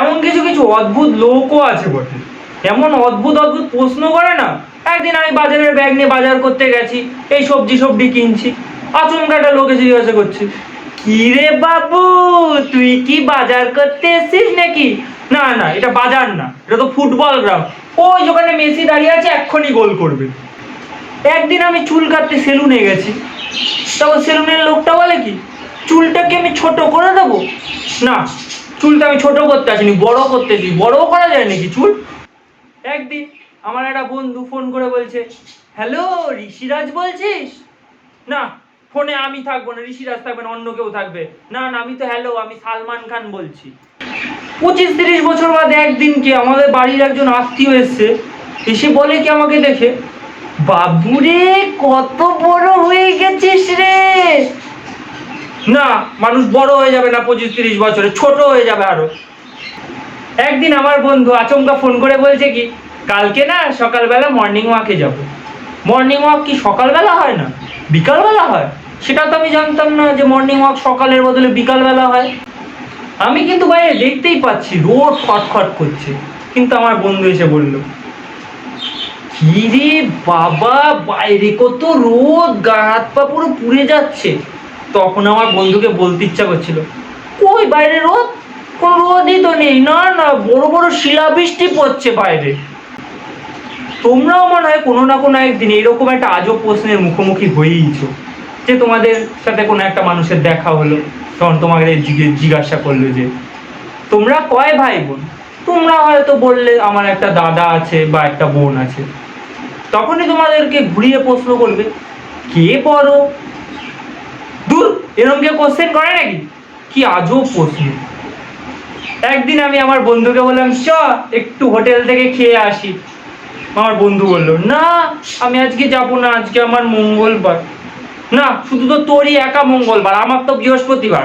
এমন কিছু কিছু অদ্ভুত লোকও আছে বটে। এমন অদ্ভুত অদ্ভুত প্রশ্ন করে না? একদিন আমি বাজারের ব্যাগ নিয়ে বাজার করতে গেছি, এই সবজি সবজি কিনছি আচমকাটা লোক এসে জিজ্ঞাসা করছে কি রে বাবু, তুই কি বাজার করতে এসেছিস নাকি? না না, এটা বাজার না, এটা তো ফুটবল গ্রাউন্ড। ওই ওখানে মেসি দাঁড়িয়ে আছে, এক্ষুনি গোল করবে। একদিন আমি চুল কাটতে সেলুনে গেছি। তখন সেলুনের লোকটা বলে কি, চুলটাকে আমি ছোট করে দেবো? না চুলটা আমি ছোট করতে আসিনি, বড় করতে দিই। বড়ও করা যায় নাকি চুল? একদিন আমার একটা বন্ধু ফোন করে বলছে হ্যালো ঋষিরাজ বলছিস? না ফোনে আমি থাকব না, ঋষিরাজ থাকবে না, অন্য কেউ থাকবে। না না, আমি তো হ্যালো আমি সালমান খান বলছি। পঁচিশ তিরিশ বছর বাদে একদিন কি আমাদের বাড়ির একজন আত্মীয় এসছে, এসে বলে কি আমাকে দেখে, বাবুরে, কত বড় হয়ে গেছিস রে না, মানুষ বড় হয়ে যাবে না পঁচিশ তিরিশ বছরে, ছোট হয়ে যাবে আরও। একদিন আমার বন্ধু আচমকা ফোন করে বলছে কি, কালকে না সকালবেলা মর্নিং ওয়াকে যাব। মর্নিং ওয়াক কি সকালবেলা হয় না? বিকালবেলা হয়? সেটা তো আমি জানতাম না যে মর্নিং ওয়াক সকালের বদলে বিকালবেলা হয়। আমি কিন্তু বাইরে দেখতেই পাচ্ছি রোড খটখট করছে। কিন্তু আমার বন্ধু এসে বলল, কি রে বাবা, বাইরে কত রোদ, গা হাত পা পুরো পুড়ে যাচ্ছে। তখন আমার বন্ধুকে বলতে ইচ্ছা করছিল। কই বাইরে রোদ? কোন রোদই তো নেই। না না, বড় বড় শিলাবৃষ্টি পড়ছে বাইরে। তোমরাও মনে হয় কোনো না কোনো একদিন এরকম একটা আজব প্রশ্নের মুখোমুখি হয়েইছো, যে তোমাদের সাথে কোনো একটা মানুষের দেখা হলো। তখন তোমাদের জিজ্ঞে- জিজ্ঞাসা করল যে, তোমরা কয় ভাই বোন তোমরা হয়তো বললে আমার একটা দাদা আছে বা একটা বোন আছে। তখনই তোমাদেরকে ঘুরিয়ে প্রশ্ন করবে, কে বড় দূর এরকম কেউ কোশ্চেন করে নাকি? কি আজব প্রশ্ন। একদিন আমি আমার বন্ধুকে বললাম চ একটু হোটেল থেকে খেয়ে আসি। আমার বন্ধু বলল, না, আমি আজকে যাব না, আজকে আমার মঙ্গলবার। না, শুধু তো তোরই একা মঙ্গলবার, আমার তো বৃহস্পতিবার।